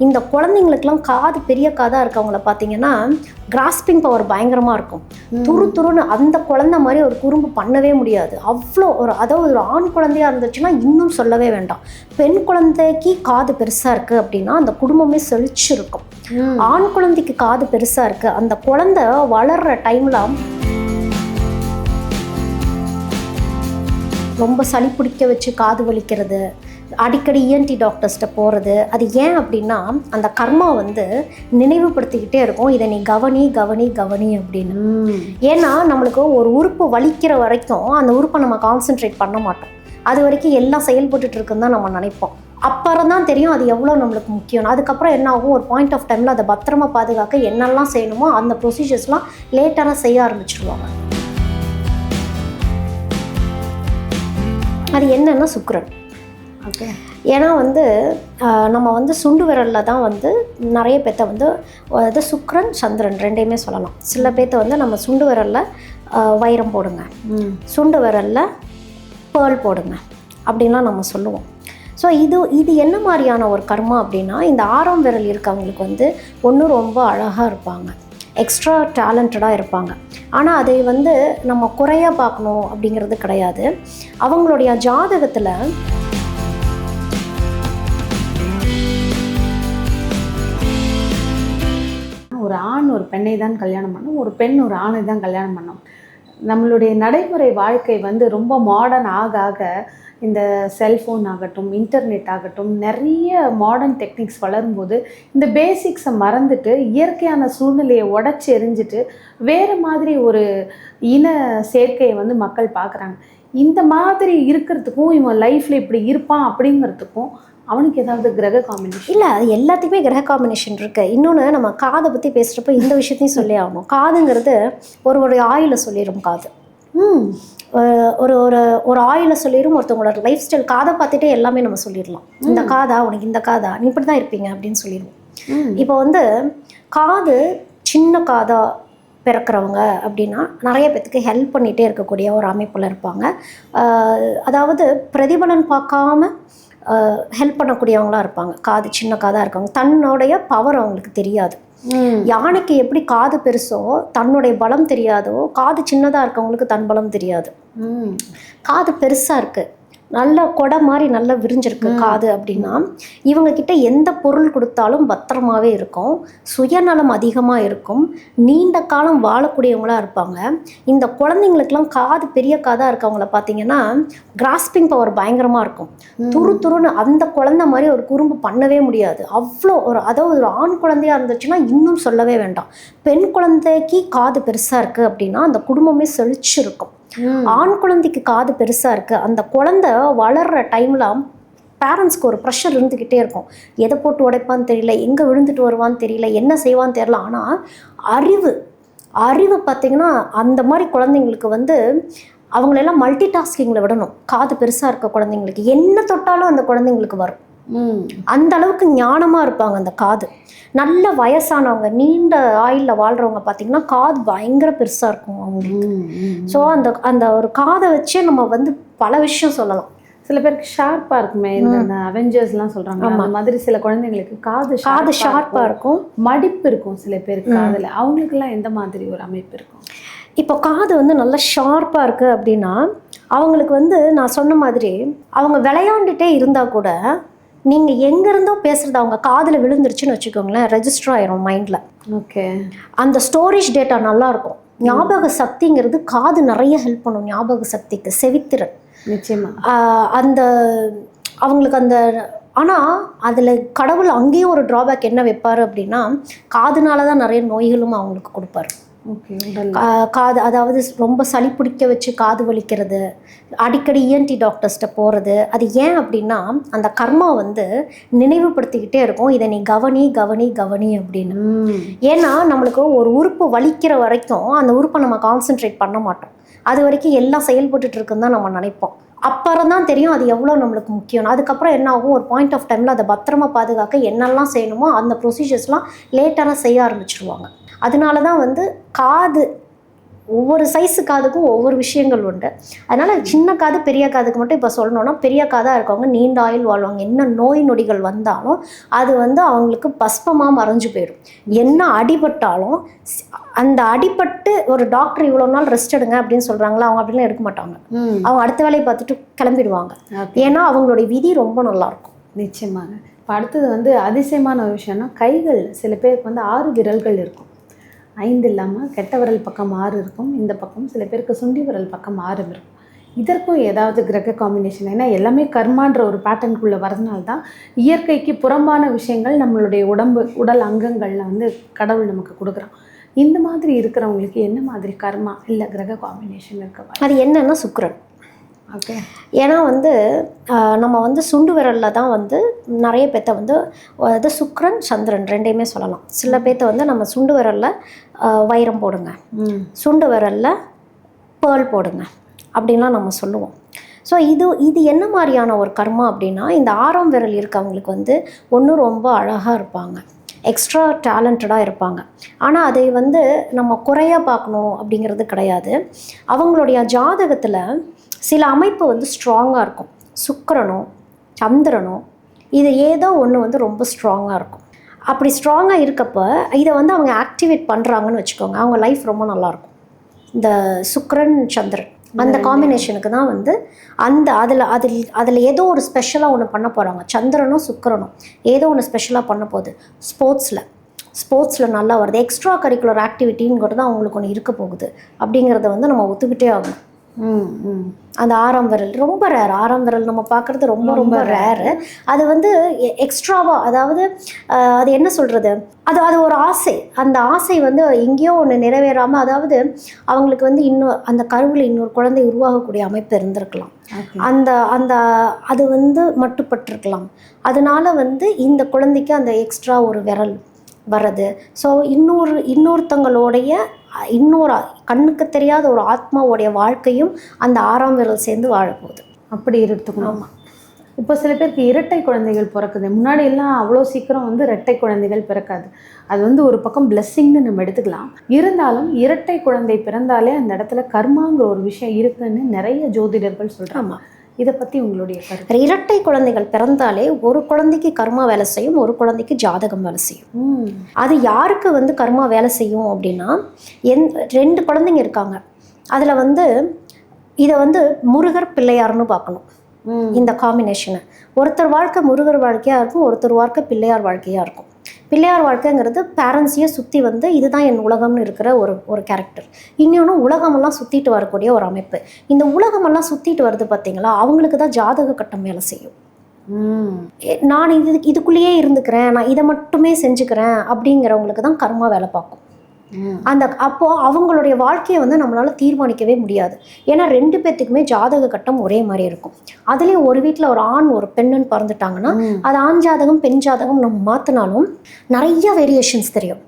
இந்த குழந்தைங்களுக்குலாம் காது பெரிய காதாக இருக்கவங்கள பார்த்தீங்கன்னா கிராஸ்பிங் பவர் பயங்கரமாக இருக்கும். துரு துருன்னு அந்த குழந்தை மாதிரி ஒரு குறும்பு பண்ணவே முடியாது. அவ்வளோ ஒரு அதாவது ஒரு ஆண் குழந்தையா இருந்துச்சுன்னா இன்னும் சொல்லவே வேண்டாம். பெண் குழந்தைக்கு காது பெருசாக இருக்குது அப்படின்னா அந்த குடும்பமே செழிச்சு இருக்கும் ம். ஆண் குழந்தைக்கு காது பெருசாக இருக்குது அந்த குழந்தை வளர்கிற டைமில் ரொம்ப சளி பிடிக்க வச்சு காது வலிக்கிறது அடிக்கடி இஎன்டி டாக்டர்ஸ்ட்ட போகிறது அது ஏன் அப்படின்னா அந்த கர்மா வந்து நினைவுபடுத்திக்கிட்டே இருக்கும். இதை நீ கவனி கவனி கவனி அப்படின்னு. ஏன்னா நம்மளுக்கு ஒரு உறுப்பு வலிக்கிற வரைக்கும் அந்த உறுப்பை நம்ம கான்சென்ட்ரேட் பண்ண மாட்டோம். அது வரைக்கும் எல்லாம் செயல்பட்டுட்டு இருக்குன்னு தான் நம்ம நினைப்போம். அப்புறம் தான் தெரியும் அது எவ்வளோ நம்மளுக்கு முக்கியம் அதுக்கப்புறம் என்ன ஆகும்? ஒரு பாயிண்ட் ஆஃப் டைமில் அதை பத்திரமா பாதுகாக்க என்னெல்லாம் செய்யணுமோ அந்த ப்ரொசீஜர்ஸ்லாம் லேட்டராக செய்ய ஆரம்பிச்சிருவாங்க. அது என்னன்னா சுக்கிரன். ஏன்னா வந்து நம்ம வந்து சுண்டு விரலில் தான் வந்து நிறைய பேர்த்த வந்து அது சுக்கிரன் சந்திரன் ரெண்டையுமே சொல்லலாம். சில பேர்த்த வந்து நம்ம சுண்டு விரலில் வைரம் போடுங்க. சுண்டு விரலில் பேர்ல் போடுங்க. அப்படின்லாம் நம்ம சொல்லுவோம். ஸோ இது இது என்ன மாதிரியான ஒரு கர்மா அப்படின்னா இந்த ஆறாம் விரல் இருக்கவங்களுக்கு வந்து ஒன்று ரொம்ப அழகாக இருப்பாங்க. எக்ஸ்ட்ரா டேலண்டடாக இருப்பாங்க. ஆனால் அதை வந்து நம்ம குறையாக பார்க்கணும் அப்படிங்கிறது கிடையாது. அவங்களுடைய ஜாதகத்தில் பெண்ணை தான் கல்யாணம் பண்ணும். ஒரு பெண் ஒரு ஆணை தான் கல்யாணம் பண்ணும். நம்மளுடைய நடைமுறை வாழ்க்கை வந்து ரொம்ப மாடர்ன் ஆக ஆக இந்த செல்ஃபோன் ஆகட்டும் இன்டர்நெட் ஆகட்டும் நிறைய மாடர்ன் டெக்னிக்ஸ் வளரும்போது இந்த பேசிக்ஸை மறந்துட்டு இயற்கையான சூழ்நிலையை உடச்சி எரிஞ்சிட்டு வேறு மாதிரி ஒரு இன சேர்க்கையை வந்து மக்கள் பார்க்குறாங்க. இந்த மாதிரி இருக்கிறதுக்கும் இவன் லைஃப்பில் இப்படி இருப்பான் அப்படிங்கிறதுக்கும் அவனுக்கு ஏதாவது கிரக காம்பினேஷன் இல்லை அது எல்லாத்துக்குமே கிரக காம்பினேஷன் இருக்குது இன்னொன்று நம்ம காதை பற்றி பேசுகிறப்ப இந்த விஷயத்தையும் சொல்லி ஆகணும். காதுங்கிறது ஒரு ஒரு ஆயில சொல்லிடும் காது. ம். ஒரு ஒரு ஒரு ஆயில சொல்லிடும் ஒருத்தவங்களோட லைஃப் ஸ்டைல் காதை பார்த்துட்டே எல்லாமே நம்ம சொல்லிடலாம். இந்த காதா உனக்கு இந்த காதா நீ இப்படி தான் இருப்பீங்க அப்படின்னு சொல்லிடுவோம். இப்போ வந்து காது சின்ன காதா பிறக்கிறவங்க அப்படின்னா நிறைய பேத்துக்கு ஹெல்ப் பண்ணிகிட்டே இருக்கக்கூடிய ஒரு அமைப்பில் இருப்பாங்க. அதாவது பிரதிபலன் பார்க்காம ஹெல்ப் பண்ணக்கூடியவங்களா இருப்பாங்க. காது சின்ன காதாக இருக்காங்க தன்னுடைய பவர் அவங்களுக்கு தெரியாது. யானைக்கு எப்படி காது பெருசோ தன்னுடைய பலம் தெரியாதோ காது சின்னதாக இருக்கவங்களுக்கு தன் பலம் தெரியாது. ம். காது பெருசாக இருக்குது நல்ல கொடை மாதிரி நல்லா விரிஞ்சிருக்கு காது அப்படின்னா இவங்க கிட்ட எந்த பொருள் கொடுத்தாலும் பத்திரமாவே இருக்கும். சுயநலம் அதிகமாக இருக்கும். நீண்ட காலம் வாழக்கூடியவங்களா இருப்பாங்க. இந்த குழந்தைங்களுக்கெல்லாம் காது பெரிய காதாக இருக்கவங்கள பார்த்தீங்கன்னா கிராஸ்பிங் பவர் பயங்கரமாக இருக்கும். துரு துருன்னு அந்த குழந்தை மாதிரி ஒரு குறும்பு பண்ணவே முடியாது. அவ்வளோ ஒரு அதாவது ஒரு ஆண் குழந்தையா இருந்துச்சுன்னா இன்னும் சொல்லவே வேண்டாம். பெண் குழந்தைக்கு காது பெருசாக இருக்குது அப்படின்னா அந்த குடும்பமே செழிச்சு இருக்கும் ம். ஆண் குழந்தைக்கு காது பெருசாக இருக்குது அந்த குழந்தை வளர்கிற டைமில் பேரண்ட்ஸ்க்கு ஒரு ப்ரெஷர் இருந்துக்கிட்டே இருக்கும். எதை போட்டு உடைப்பான்னு தெரியல எங்கே விழுந்துட்டு வருவான்னு தெரியல என்ன செய்வான்னு தெரியல. ஆனால் அறிவு அறிவு பார்த்திங்கன்னா அந்த மாதிரி குழந்தைங்களுக்கு வந்து அவங்களெல்லாம் மல்டி டாஸ்கிங்கில் விடணும். காது பெருசாக இருக்க குழந்தைங்களுக்கு. என்ன தொட்டாலும் அந்த குழந்தைங்களுக்கு வரும். அந்த அளவுக்கு ஞானமாக இருப்பாங்க அந்த காது. நல்ல வயசானவங்க நீண்ட ஆயுளில் வாழ்கிறவங்க பார்த்திங்கன்னா காது பயங்கர பெருசாக இருக்கும் அவங்களுக்கு. ஸோ அந்த அந்த ஒரு காதை வச்சே நம்ம வந்து பல விஷயம் சொல்லலாம். சில பேருக்கு ஷார்ப்பா இருக்குமே இந்த அவெஞ்சர்ஸ்லாம் சொல்றாங்க அந்த மாதிரி சில குழந்தைங்களுக்கு காது காது ஷார்ப்பாக இருக்கும். இருக்கும். மடிப்பு இருக்கும் சில பேருக்கு காதுல. அவங்களுக்குலாம் எந்த மாதிரி ஒரு அமைப்பு இருக்கும்? இப்போ காது வந்து நல்லா ஷார்ப்பாக இருக்குது அப்படின்னா அவங்களுக்கு வந்து நான் சொன்ன மாதிரி அவங்க விளையாண்டுட்டே இருந்தால் கூட நீங்கள் எங்கேருந்தோ பேசுகிறது அவங்க காதில் விழுந்துருச்சுன்னு வச்சுக்கோங்களேன் ரெஜிஸ்டர் ஆயிரும் மைண்டில் ஓகே. அந்த ஸ்டோரேஜ் டேட்டா நல்லா இருக்கும் ஞாபக சக்திங்கிறது காது நிறைய ஹெல்ப் பண்ணும் ஞாபக சக்திக்கு செவித்திறன். நிச்சயமா. ஆஹ் அந்த அவங்களுக்கு அந்த ஆனால் அதில் கடவுள் அங்கேயும் ஒரு ட்ராபேக் என்ன வைப்பார் அப்படின்னா காதுனால தான் நிறைய நோய்களும் அவங்களுக்கு கொடுப்பாரு. காது அதாவது ரொம்ப சளி பிடிக்க வச்சு காது வலிக்கிறது அடிக்கடி இஎன்டி டாக்டர்ஸ்ட்ட போகிறது அது ஏன் அப்படின்னா அந்த கர்மா வந்து நினைவுபடுத்திக்கிட்டே இருக்கும். இதை நீ கவனி கவனி கவனி அப்படின்னு. ஏன்னா நம்மளுக்கு ஒரு உறுப்பு வலிக்கிற வரைக்கும் அந்த உறுப்பை நம்ம கான்சென்ட்ரேட் பண்ண மாட்டோம். அது வரைக்கும் எல்லாம் செயல்பட்டுட்டு இருக்குன்னு தான் நம்ம நினைப்போம். அப்புறம் தான் தெரியும் அது எவ்வளோ நம்மளுக்கு முக்கியம் அதுக்கப்புறம் என்ன ஆகும்? ஒரு பாயிண்ட் ஆஃப் டைமில் அதை பத்திரமா பாதுகாக்க என்னெல்லாம் செய்யணுமோ அந்த ப்ரொசீஜர்ஸ்லாம் லேட்டராக செய்ய ஆரம்பிச்சிருவாங்க. அதனால தான் வந்து காது ஒவ்வொரு சைஸு காதுக்கும் ஒவ்வொரு விஷயங்கள் உண்டு. அதனால் சின்ன காது பெரிய காதுக்கு மட்டும் இப்போ சொல்லணும்னா பெரிய காதாக இருக்கவங்க நீண்ட ஆயுள் வாழ்வாங்க. என்ன நோய் நொடிகள் வந்தாலும் அது வந்து அவங்களுக்கு பஸ்பமாக மறைஞ்சு போயிடும். என்ன அடிபட்டாலும் அந்த அடிபட்டு ஒரு டாக்டர் இவ்வளோ நாள் ரெஸ்ட் எடுங்க அப்படின்னு சொல்கிறாங்களா அவங்க அப்படிலாம் எடுக்க மாட்டாங்க. அவங்க அடுத்த வேலையை பார்த்துட்டு கிளம்பிடுவாங்க. ஏன்னா அவங்களுடைய விதி ரொம்ப நல்லா இருக்கும் நிச்சயமாக இப்போ அடுத்தது வந்து அதிசயமான ஒரு விஷயம்னா கைகள் சில பேருக்கு வந்து ஆறு விரல்கள் இருக்கும். ஐந்து இல்லாமல் கெட்ட விரல் பக்கம் ஆறு இருக்கும். இந்த பக்கம் சில பேருக்கு சுண்டி விரல் பக்கம் ஆறு இருக்கும். இதற்கும் ஏதாவது கிரக காம்பினேஷன் ஏன்னா எல்லாமே கர்மான்ற ஒரு பேட்டர்னுக்குள்ளே வரதுனால தான் இயற்கைக்கு புறம்பான விஷயங்கள் நம்மளுடைய உடம்பு உடல் அங்கங்களில் வந்து கடவுள் நமக்கு கொடுக்குறான். இந்த மாதிரி இருக்கிறவங்களுக்கு என்ன மாதிரி கர்மா இல்லை கிரக காம்பினேஷன் இருக்க அது என்னன்னா சுக்கரன். ஏன்னா வந்து நம்ம வந்து சுண்டு விரலில் தான் வந்து நிறைய பேர்த்த வந்து அது சுக்கிரன் சந்திரன் ரெண்டையுமே சொல்லலாம். சில பேர்த்த வந்து நம்ம சுண்டு விரலில் வைரம் போடுங்க. சுண்டு விரலில் பேர்ல் போடுங்க. அப்படின்லாம் நம்ம சொல்லுவோம். ஸோ இது இது என்ன மாதிரியான ஒரு கர்மா அப்படின்னா இந்த ஆறாம் விரல் இருக்கவங்களுக்கு வந்து ஒன்றும் ரொம்ப அழகாக இருப்பாங்க. எக்ஸ்ட்ரா டேலண்டடாக இருப்பாங்க. ஆனால் அதை வந்து நம்ம குறையாக பார்க்கணும் அப்படிங்கிறது கிடையாது. அவங்களுடைய ஜாதகத்தில் சில அமைப்பு வந்து ஸ்ட்ராங்காக இருக்கும். சுக்கிரனோ சந்திரனோ இது ஏதோ ஒன்று வந்து ரொம்ப ஸ்ட்ராங்காக இருக்கும். அப்படி ஸ்ட்ராங்காக இருக்கப்ப இதை வந்து அவங்க ஆக்டிவேட் பண்ணுறாங்கன்னு வச்சுக்கோங்க. அவங்க லைஃப் ரொம்ப நல்லாயிருக்கும் இந்த சுக்கிரன் சந்திரன் அந்த காம்பினேஷனுக்கு தான் வந்து அந்த அதில் அதில் அதில் ஏதோ ஒரு ஸ்பெஷலாக ஒன்று பண்ண போகிறாங்க சந்திரனும் சுக்கிரனும் ஏதோ ஒன்று ஸ்பெஷலாக பண்ண போகுது. ஸ்போர்ட்ஸில் ஸ்போர்ட்ஸில் நல்லா வருது. எக்ஸ்ட்ரா கரிக்குலர் ஆக்டிவிட்டிங்கிறது அவங்களுக்கு ஒன்று இருக்க போகுது. அப்படிங்கிறத வந்து நம்ம ஒத்துக்கிட்டே ஆகணும். அந்த ஆறாம் விரல். ரொம்ப ரேர் ஆறாம் விரல் நம்ம பார்க்குறது ரொம்ப ரொம்ப ரேரு அது வந்து எக்ஸ்ட்ராவாக அதாவது அது என்ன சொல்கிறது அது அது ஒரு ஆசை. அந்த ஆசை வந்து எங்கேயோ ஒன்று நிறைவேறாமல் அதாவது அவங்களுக்கு வந்து இன்னும் அந்த கருவில் இன்னொரு குழந்தை உருவாகக்கூடிய அமைப்பு இருந்திருக்கலாம். அந்த அந்த அது வந்து மட்டுப்பட்டிருக்கலாம். அதனால வந்து இந்த குழந்தைக்கு அந்த எக்ஸ்ட்ரா ஒரு விரல் வர்றது. ஸோ இன்னொரு இன்னொருத்தங்களுடைய இன்னொரு கண்ணுக்கு தெரியாத ஒரு ஆத்மாவுடைய வாழ்க்கையும் அந்த ஆறாம் விரல் சேர்ந்து வாழப்போகுது. அப்படி எடுத்துக்கணும். இப்போ சில பேருக்கு இரட்டை குழந்தைகள் பிறக்குது. முன்னாடி எல்லாம் அவ்வளோ சீக்கிரம் வந்து இரட்டை குழந்தைகள் பிறக்காது. அது வந்து ஒரு பக்கம் பிளெஸ்ஸிங்னு நம்ம எடுத்துக்கலாம். இருந்தாலும் இரட்டை குழந்தை பிறந்தாலே அந்த இடத்துல கர்மாங்கிற ஒரு விஷயம் இருக்குன்னு நிறைய ஜோதிடர்கள் சொல்றாங்க. ஆமாம் இதை பத்தி உங்களுடைய கருத்து? இரட்டை குழந்தைகள் பிறந்தாலே ஒரு குழந்தைக்கு கர்மா வேலை செய்யும் ஒரு குழந்தைக்கு ஜாதகம் வேலை செய்யும். அது யாருக்கு வந்து கர்மா வேலை செய்யும் அப்படின்னா எந் ரெண்டு குழந்தைங்க இருக்காங்க. அதில் வந்து இதை வந்து முருகர் பிள்ளையார்னு பார்க்கணும். இந்த காம்பினேஷனை ஒருத்தர் வாழ்க்கை முருகர் வாழ்க்கையாக இருக்கும் ஒருத்தர் வாழ்க்கை பிள்ளையார் வாழ்க்கையாக இருக்கும். பிள்ளையார் வாழ்க்கைங்கிறது பேரண்ட்ஸையே சுற்றி வந்து இதுதான் என் உலகம்னு இருக்கிற ஒரு ஒரு கேரக்டர் இன்னொன்று உலகமெல்லாம் சுற்றிட்டு வரக்கூடிய ஒரு அமைப்பு. இந்த உலகமெல்லாம் சுற்றிட்டு வருது பார்த்தீங்களா அவங்களுக்கு தான் ஜாதக கட்டம் வேலை செய்யும். நான் இது இதுக்குள்ளேயே இருந்துக்கிறேன் நான் இதை மட்டுமே செஞ்சுக்கிறேன் அப்படிங்கிறவங்களுக்கு தான் கர்மா வேலை பார்க்கும். அந்த அப்போது அவங்களுடைய வாழ்க்கையை வந்து நம்மளால் தீர்மானிக்கவே முடியாது. ஏன்னா ரெண்டு பேர்த்துக்குமே ஜாதக கட்டம் ஒரே மாதிரி இருக்கும். அதுலேயும் ஒரு வீட்டில் ஒரு ஆண் ஒரு பெண்ணுன்னு பிறந்துட்டாங்கன்னா. அது ஆண் ஜாதகம் பெண் ஜாதகம் நம்ம மாற்றினாலும் நிறைய வேரியேஷன்ஸ் தெரியும்.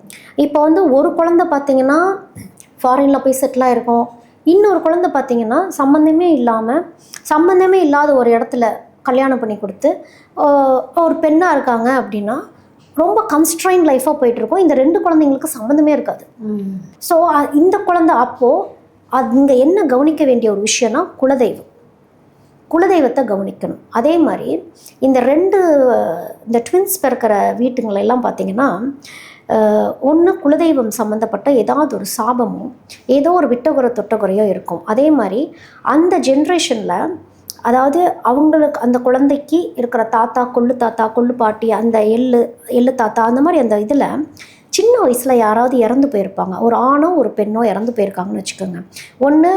இப்போ வந்து ஒரு குழந்தை பார்த்தீங்கன்னா ஃபாரினில் போய் செட்டில் ஆயிருக்கும். இன்னொரு குழந்தை பார்த்தீங்கன்னா சம்மந்தமே இல்லாமல் சம்மந்தமே இல்லாத ஒரு இடத்துல கல்யாணம் பண்ணி கொடுத்து ஒரு பெண்ணாக இருக்காங்க அப்படின்னா ரொம்ப கன்ஸ்ட்ரைன் லைஃபாக போயிட்டுருக்கும். இந்த ரெண்டு குழந்தைங்களுக்கு சம்மந்தமே இருக்காது. ஸோ இந்த குழந்தை அப்போது அது இங்கே என்ன கவனிக்க வேண்டிய ஒரு விஷயம்னா குலதெய்வம். குலதெய்வத்தை கவனிக்கணும். அதே மாதிரி இந்த ரெண்டு இந்த ட்வின்ஸ் பிறக்கிற வீட்டுங்கள எல்லாம் பார்த்தீங்கன்னா ஒன்று குலதெய்வம் சம்மந்தப்பட்ட ஏதாவது ஒரு சாபமோ ஏதோ ஒரு விட்டகுறை தொட்டகுறையோ இருக்கும். அதே மாதிரி அந்த ஜென்ரேஷனில் அதாவது அவங்களுக்கு அந்த குழந்தைக்கு இருக்கிற தாத்தா கொள்ளு தாத்தா கொள்ளு பாட்டி அந்த எள்ளு எள்ளு தாத்தா அந்த மாதிரி அந்த இதில் சின்ன வயசில் யாராவது இறந்து போயிருப்பாங்க. ஒரு ஆணோ ஒரு பெண்ணோ இறந்து போயிருக்காங்கன்னு வச்சுக்கோங்க. ஒன்று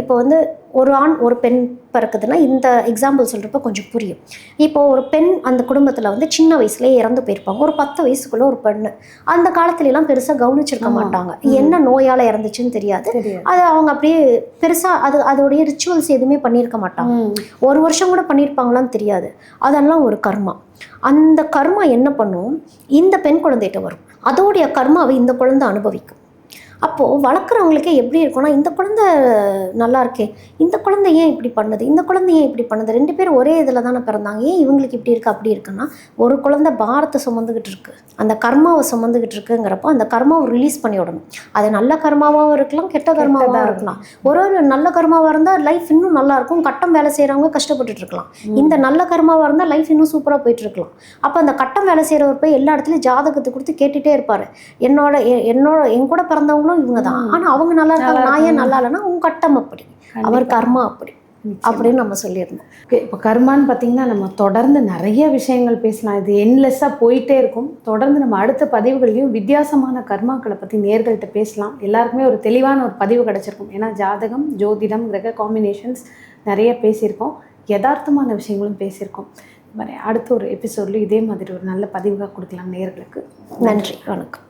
இப்போ வந்து ஒரு ஆண் ஒரு பெண் பிறக்குதுன்னா இந்த எக்ஸாம்பிள் சொல்கிறப்ப கொஞ்சம் புரியும். இப்போ ஒரு பெண் அந்த குடும்பத்தில் வந்து சின்ன வயசுலேயே இறந்து போயிருப்பாங்க. ஒரு பத்து வயசுக்குள்ள ஒரு பெண்ணு. அந்த காலத்துல எல்லாம் பெருசாக கவனிச்சிருக்க. மாட்டாங்க. என்ன நோயால் இறந்துச்சுன்னு தெரியாது. அது அவங்க அப்படியே பெருசாக அது அதோடைய ரிச்சுவல்ஸ் எதுவுமே பண்ணியிருக்க மாட்டாங்க. ஒரு வருஷம் கூட பண்ணியிருப்பாங்களான்னு தெரியாது. அதெல்லாம் ஒரு கர்மா. அந்த கர்மா என்ன பண்ணும்? இந்த பெண் குழந்தைகிட்ட வரும். அதோடைய கர்மாவை இந்த குழந்தை அனுபவிக்கும். அப்போது வளர்க்குறவங்களுக்கே எப்படி இருக்கும்னா இந்த குழந்தை நல்லா இருக்கே இந்த குழந்தை ஏன் இப்படி பண்ணுது இந்த குழந்தை ஏன் இப்படி பண்ணுது ரெண்டு பேரும் ஒரே இதில் தானே பிறந்தாங்க. ஏன் இவங்களுக்கு இப்படி இருக்கு அப்படி இருக்குன்னா ஒரு குழந்தை பாரத்தை சுமந்துக்கிட்டு இருக்கு அந்த கர்மாவை சுமந்துக்கிட்டு இருக்குங்கிறப்போ அந்த கர்மாவை ரிலீஸ் பண்ணி விடணும். அது நல்ல கர்மாவாகவும் இருக்கலாம் கெட்ட கர்மாவாகவும் இருக்கலாம். ஒரு ஒரு நல்ல கர்மாவாக இருந்தால் லைஃப் இன்னும் நல்லா இருக்கும். கட்டம் வேலை செய்கிறவங்க கஷ்டப்பட்டுட்டு இருக்கலாம். இந்த நல்ல கர்மாவாக இருந்தால் லைஃப் இன்னும் சூப்பராக போயிட்டு இருக்கலாம். அப்போ அந்த கட்டம் வேலை செய்கிறவர் போய் எல்லா இடத்துலையும் ஜாதகத்தை கொடுத்து கேட்டுட்டே இருப்பார். என்னோட என்னோட என் கூட பிறந்தவங்களும் இவங்க தான். ஆனால் அவங்க நல்லா இருக்காங்க நான் ஏன். நல்லா இல்லைன்னா உங்க கட்டம் அப்படி. அவர் கர்மா அப்படி. அப்படின்னு நம்ம சொல்லியிருந்தோம் இப்போ கர்மான்னு பார்த்தீங்கன்னா நம்ம தொடர்ந்து நிறைய விஷயங்கள் பேசலாம். இது என்லெஸ்ஸாக போயிட்டே இருக்கும். தொடர்ந்து நம்ம அடுத்த பதிவுகள்லையும் வித்தியாசமான கர்மாக்களை பற்றி நேர்கள்ட்ட பேசலாம். எல்லாருக்குமே ஒரு தெளிவான ஒரு பதிவு கிடச்சிருக்கும். ஏன்னா ஜாதகம் ஜோதிடம் கிரக காம்பினேஷன்ஸ் நிறைய பேசியிருக்கோம். யதார்த்தமான விஷயங்களும் பேசியிருக்கோம். அடுத்த ஒரு எபிசோட்ல இதே மாதிரி ஒரு நல்ல பதிவாக கொடுக்கலாம் நேர்களுக்கு. நன்றி வணக்கம்.